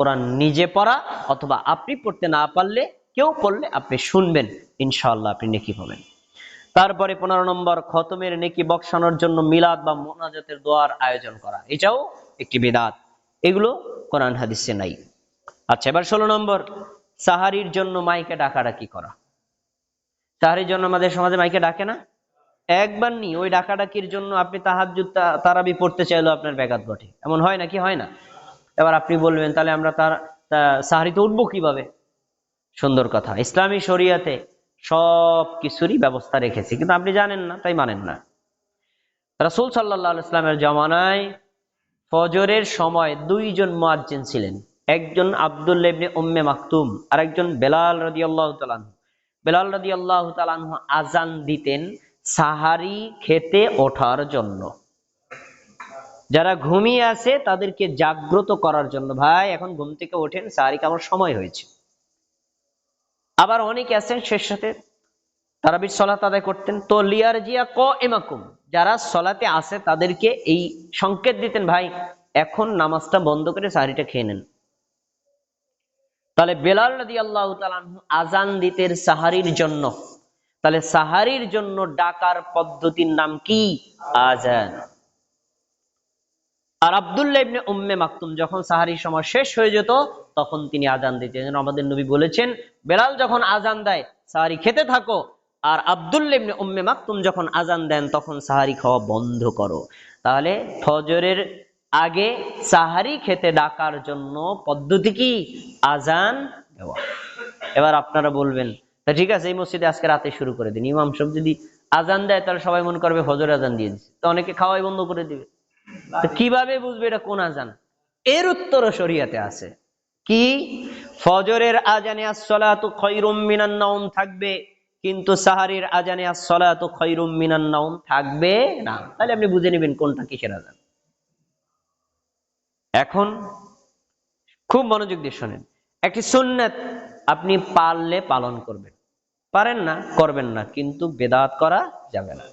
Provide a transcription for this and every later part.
কোরআন নিজে পড়া অথবা আপনি পড়তে না পারলে, কেউ পড়লে আপনি শুনবেন, ইনশাআল্লাহ আপনি নেকি পাবেন। তারপরে পনেরো নম্বর, খতমের নেকি বক্সানোর জন্য মিলাদ বা মোনাজাতের দোয়ার আয়োজন করা। এটাও একটি বেদাত। এগুলো কোরআন হাদিসে নাই। আচ্ছা এবার ষোলো নম্বর, সাহারির জন্য মাইকে ডাকাডাকি করা। সাহারির জন্য আমাদের সমাজে মাইকে ডাকে না? একবার নি, ওই ডাকাডাকির জন্য আপনি তাহাজ্জুদ তারাবি পড়তে চাইলেও আপনার ব্যাঘাত ঘটে। এমন হয় নাকি হয় না। এবার আপনি বলবেন, তাহলে আমরা তার সাহারিতে উঠবো কীভাবে? সুন্দর কথা। ইসলামী শরিয়াতে সব কিছুরই ব্যবস্থা রেখেছে, কিন্তু আপনি জানেন না, তাই মানেন না। রাসূল আলাইহি ইসলামের জামানায় ফজরের সময় দুইজন মুয়াজ্জিন ছিলেন। একজন আব্দুল্লাহ ইবনে উম্মে মাকতুম আর একজন বেলাল রাদিয়াল্লাহু আল্লাহ আনহু। বেলাল রাদিয়াল্লাহু আল্লাহ আনহু আজান দিতেন সাহারি খেতে ওঠার জন্য। যারা ঘুমিয়ে আছে তাদেরকে জাগ্রত করার জন্য। ভাই, এখন ঘুম থেকে ওঠেন সাহারি খাওয়ার সময় হয়েছে। আবার অনেকে আছেন শেষ সাথে তারাবির সলাত আদায় করতেন। তো লিয়ার জিয়া ক এমাকুম যারা সলাতে আসে তাদেরকে এই সংকেত দিতেন, ভাই, এখন নামাজটা বন্ধ করে সাহারিটা খেয়ে নেন। তাহলে বেলাল নদী আল্লাহ আজান দিতেন সাহারির জন্য। তাহলে সাহারির জন্য ডাকার পদ্ধতির নাম কি? আজান আর আব্দুল্লাহ ইবনে উম্মে মাকতুম যখন সাহারির সময় শেষ হয়ে যেত, তখন তিনি আজান দিতেন। আমাদের নবী বলেছেন, বেলাল যখন আজান দেয়, সাহারি খেতে থাকো। আর আব্দুল্লাহ ইবনে উম্মে মাকতুম যখন আজান দেন, তখন সাহারি খাওয়া বন্ধ করো। তাহলে ফজরের আগে সাহারি খেতে ডাকার জন্য পদ্ধতি কি? আজান দেওয়া। এবার আপনারা বলবেন, তা ঠিক আছে, এই মসজিদে আজকে রাতে শুরু করে দিন। ইমাম সাহেব যদি আজান দেয়, তাহলে সবাই মনে করবে ফজর আজান দিয়ে দিচ্ছে তো অনেকে খাওয়াই বন্ধ করে দিবে। কীভাবে বুঝবে এটা কোন আজান? এর উত্তর শরিয়াতে আছে। কি? ফজরের আজানে আসসালাতু খৈরুম মিনান নাওম থাকবে কিন্তু সাহারির আজানে আসসালাতু খৈরুম মিনান নাওম থাকবে না। তাহলে আপনি বুঝে নেবেন কোনটা কিসের আজান। এখন খুব মনোযোগ দিয়ে শোনেন। একটি সুন্নাত আপনি পারলে পালন করবেন। পারেন না, করবেন না, কিন্তু বেদাত করা যাবে না।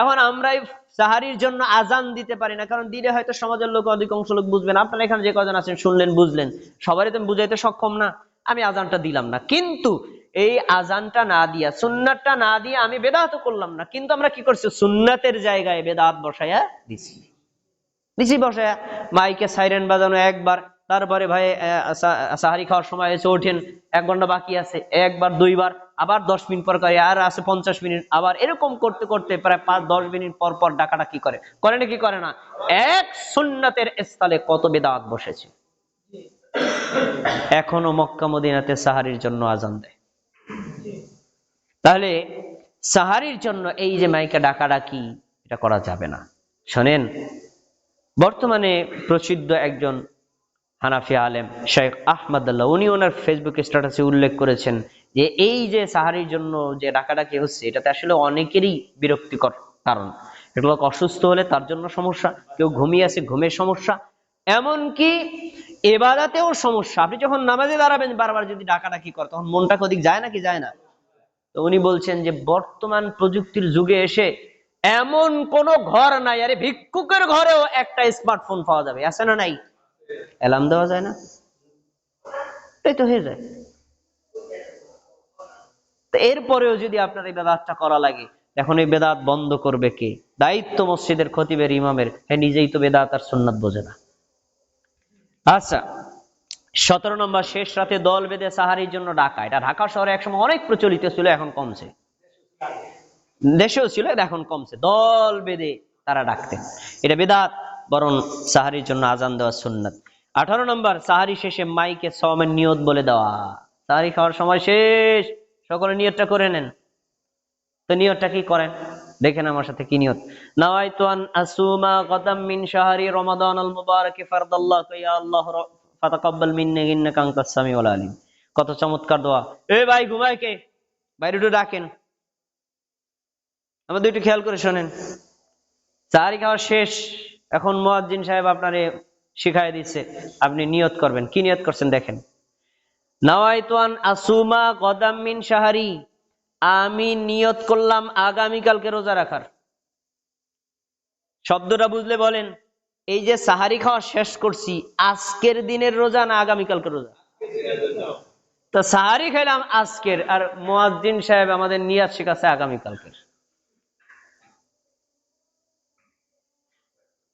এখন আমরাই সাহারির জন্য আজান দিতে পারি না, কারণ দিলে হয়তো সমাজের লোক অধিকাংশ লোক বুঝবেন আপনারা এখানে যে কজন আছেন, শুনলেন, বুঝলেন, সবারই তো বুঝাইতে সক্ষম না, আমি আজানটা দিলাম না। কিন্তু এই আজানটা না দিয়া, সুন্নাতটা না দিয়ে আমি বেদাত করলাম না, কিন্তু আমরা কি করছি? সুন্নাতের জায়গায় বেদাত বসাইয়া দিছি। দিছি বসাইয়া, মাইকে সাইরেন বাজানো একবার, তারপরে ভাই সাহারি খাওয়ার সময় এসে ওঠেন, এক ঘণ্টা বাকি আছে, একবার, দুইবার আবার দশ মিনিট পর করে, আর আছে পঞ্চাশ মিনিট। আবার এরকম করতে করতে প্রায় পাঁচ, দশ মিনিট পর পর ডাকাটা কি করে? করে না কি করে না? এক সুন্নাতের স্থলে কত বেদাত বসেছে। এখনও মক্কা মদিনাতে সাহারির জন্য আজান দেয়। তাহলে সাহারির জন্য এই যে মাইকে ডাকাডাকি এটা করা যাবে না। শোনেন, বর্তমানে প্রসিদ্ধ একজন হানাফি আলেম, শেখ আহমদ আল্লাহ, উনি ওনার ফেসবুক স্ট্যাটাসে উল্লেখ করেছেন যে এই যে সাহারির জন্য যে ডাকাডাকি হচ্ছে, এটাতে আসলে অনেকেরই বিরক্তিকর কারণ। এগুলো অসুস্থ হলে তার জন্য সমস্যা, কেউ ঘুমিয়ে আছে, ঘুমের সমস্যা। এমনকি এবাদাতেও সমস্যা। আপনি যখন নামাজে দাঁড়াবেন বারবার যদি ডাকাডাকি করে, তখন মনটা কদিক যায় নাকি যায় না? তো উনি বলছেন যে, বর্তমান প্রযুক্তির যুগে এসে এমন কোন ঘর নাই। আরে ভিক্ষুকের ঘরেও একটা স্মার্টফোন পাওয়া যাবে। আছে না নাই? অ্যালার্ম দেওয়া যায় না? এই তো হয়ে যায়। এরপরেও যদি আপনার এই বেদাতটা করা লাগে, এখন এই বেদাত বন্ধ করবে কে? দায়িত্ব মসজিদের খতিবের ইমামের হ্যাঁ নিজেই তো বেদাত আর সুন্নাত বোঝে না। আচ্ছা সতেরো নম্বর, শেষ রাতে দল বেঁধে সাহারির জন্য ডাকা এটা ঢাকা শহরে একসময় অনেক প্রচলিত ছিল, এখন কমছে। দেশেও ছিল এখন কমছে। দল বেঁধে তারা ডাকতেন। এটা বেদাত, বরং সাহারির জন্য আজান দেওয়া সুন্নাত। আঠারো নম্বর, সাহারি শেষে মাইকে সমের নিয়ত বলে দেওয়া। সাহারি খাওয়ার সময় শেষ। সকলে নিয়তটা করে নেন। তো নিয়তটা কি করেন? দেখেন আমার সাথে কি নিয়ত। আন আসুমা মিন শাহরি রমাদান আল মুবারাক ফারদাল্লাহ ইয়া আল্লাহ ফাতাকাব্বাল ইন্নাকা আনতাস সামিউল আলিম। কত চমৎকার দোয়া। এ ভাই, ঘুমায় কে? বাইরে একটু ডাকেন। আমাদের একটু খেয়াল করে শোনেন। চারি খাওয়া শেষ। এখন মুয়াজ্জিন সাহেব আপনারে শিখাই দিচ্ছে। আপনি নিয়ত করবেন। কি নিয়ত করছেন দেখেন। আসুমা গদাম মিন শাহরি। আমি নিয়ত করলাম আগামীকালকে রোজা রাখার। শব্দটা বুঝলে বলেন, এই যে সাহারি খাওয়া শেষ করছি, আজকের দিনের রোজা না আগামীকালকের রোজা? তো সাহারি খাইলাম আজকের, আর মোয়াজ্জিন সাহেব আমাদের নিয়াজ শিখাচ্ছে আগামীকালকের।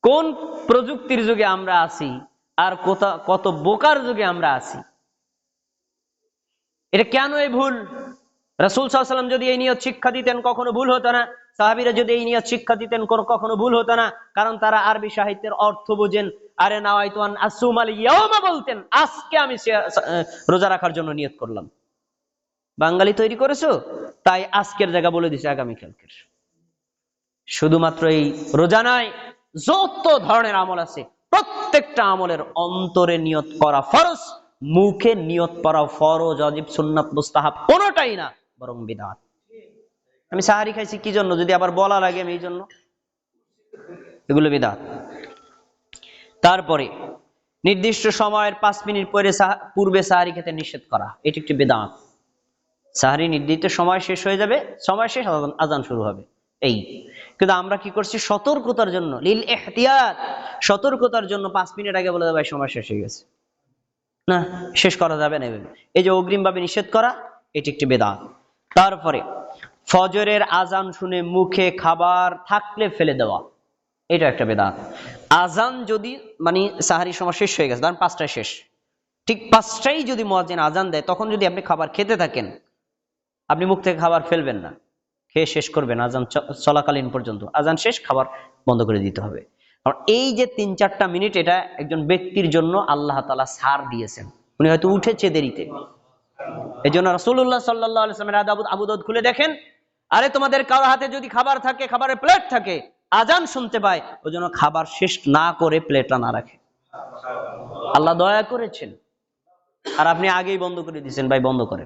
কোন প্রযুক্তির যুগে আমরা আছি, আর কত বোকার যুগে আমরা আছি? এটা কেন এই ভুল? রাসুল সাল্লাম যদি এই নিয়ত শিক্ষা দিতেন, কখনো ভুল হতো না। সাহাবিরা যদি এই নিয়ত শিক্ষা দিতেন কখনো ভুল হতো না, কারণ তারা আরবি সাহিত্যের অর্থ বুঝেন। আরে নাওয়াইতুয়ান আসুম আল ইয়াউমা বলতেন, আজকে আমি রোজা রাখার জন্য নিয়ত করলাম। বাঙালি তৈরি করেছ? তাই আজকের জায়গা বলে দিছে আগামীকালকের শুধুমাত্র এই রোজা নয় যত ধরনের আমল আছে, প্রত্যেকটা আমলের অন্তরে নিয়ত করা ফরজ। মুখে নিয়ত করা ফরজ, অজিব, সুন্নাত, মুস্তাহাব কোনোটাই না, বরং বিদাত। আমি সাহারি খাইছি কি জন্য? যদি আবার বলা লাগে আমি এই জন্য। এগুলো বিদাত। তারপরে নির্দিষ্ট সময়ের পাঁচ মিনিট পরে পূর্বে সাহারি খেতে নিষেধ করা, এটি একটি বেদাত। সাহারি নির্দিষ্ট সময় শেষ হয়ে যাবে, সময় শেষ, আজান শুরু হবে। এই। কিন্তু আমরা কি করছি? সতর্কতার জন্য লিল এহতিয়াত সতর্কতার জন্য পাঁচ মিনিট আগে বলে দেবে সময় শেষ হয়ে গেছে। না, শেষ করা যাবে না এই যে অগ্রিম ভাবে নিষেধ করা, এটি একটি বেদাত। তারপরে, ফজরের আজান শুনে মুখে খাবার থাকলে ফেলে দেওয়া এটা একটা বেদাত। আজান যদি মানে সাহারি সময় শেষ হয়ে গেছে, ধরেন পাঁচটায় শেষ। ঠিক পাঁচটাই যদি মহাজিন আজান দেয়, তখন যদি আপনি খাবার খেতে থাকেন, আপনি মুখ থেকে খাবার ফেলবেন না। খেয়ে শেষ করবেন, আজান চলাকালীন পর্যন্ত। আজান শেষ, খাবার বন্ধ করে দিতে হবে। কারণ এই যে তিন চারটা মিনিট, এটা একজন ব্যক্তির জন্য আল্লাহ তালা সার দিয়েছেন। উনি হয়তো উঠেছে দেরিতে। এই জন্য রসুল্লাহ সাল্লাহ আলাইসলামের আবু আবুদত খুলে দেখেন। আরে, তোমাদের কারও হাতে যদি খাবার থাকে, খাবারের প্লেট থাকে, আজান শুনতে পায় ওই জন্য খাবার শেষ না করে প্লেটটা না রাখে। আল্লাহ দয়া করেছেন। আর আপনি আগেই বন্ধ করে দিয়েছেন, ভাই, বন্ধ করেন।